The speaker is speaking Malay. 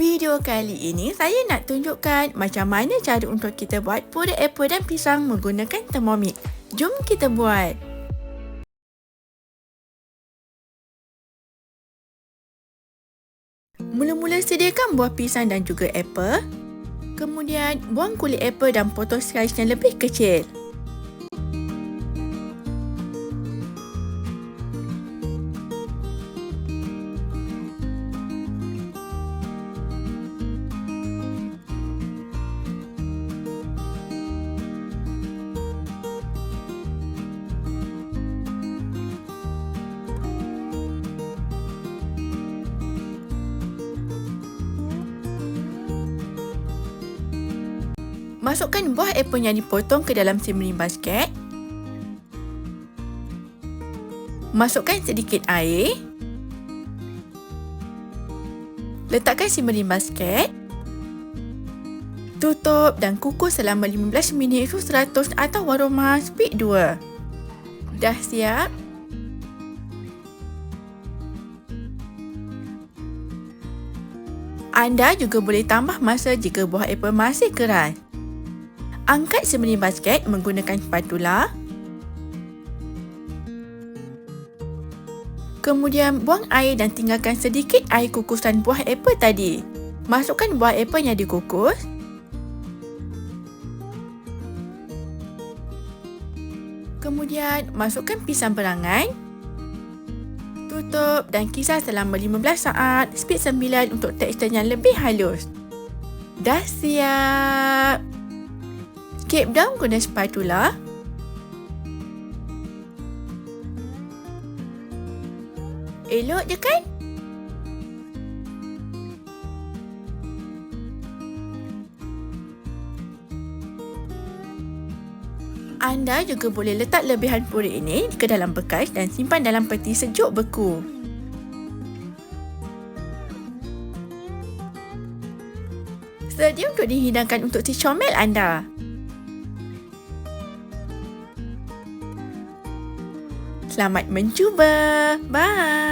Video kali ini saya nak tunjukkan macam mana cara untuk kita buat puding apple dan pisang menggunakan Thermomix. Jom kita buat. Mula-mula sediakan buah pisang dan juga apple. Kemudian buang kulit apple dan potong slice yang lebih kecil. Masukkan buah apple yang dipotong ke dalam simmering basket. Masukkan sedikit air. Letakkan simmering basket. Tutup dan kukus selama 15 minit suhu 100 atau aroma speed 2. Dah siap? Anda juga boleh tambah masa jika buah apple masih keras. Angkat simmering basket menggunakan spatula. Kemudian buang air dan tinggalkan sedikit air kukusan buah apple tadi. Masukkan buah apple yang dikukus. Kemudian masukkan pisang berangan. Tutup dan kisar selama 15 saat, speed 9 untuk tekstur yang lebih halus. Dah siap! Cape down guna spatula. Elok je kan? Anda juga boleh letak lebihan purih ini ke dalam bekas dan simpan dalam peti sejuk beku. Sedia untuk dihidangkan untuk si comel anda. Selamat mencuba. Bye.